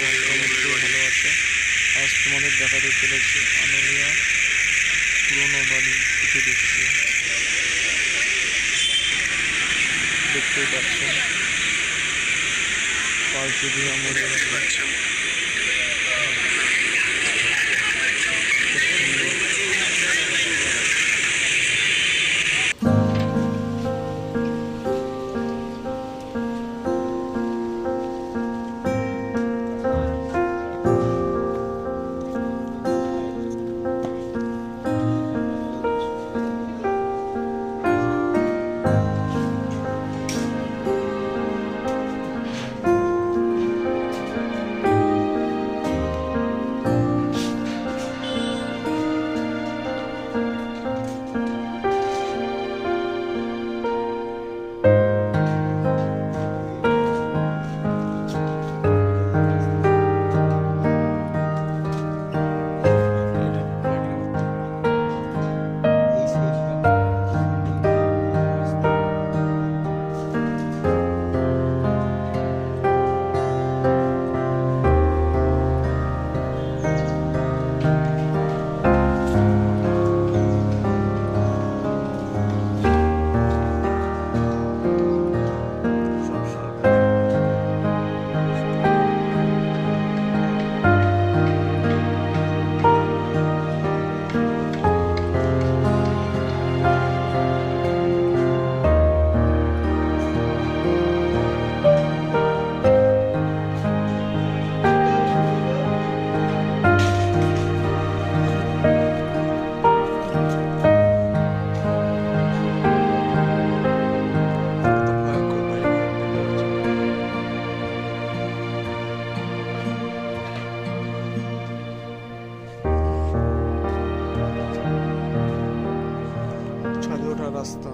মোটামুটি ভালো আছে আজ তোমাদের দেখাতে চলেছি আনুলিয়া পুরোনো বাড়ি কিছু দৃশ্য দেখতেই পাচ্ছেন। পাঁচ যদি আমাদের রাস্তা।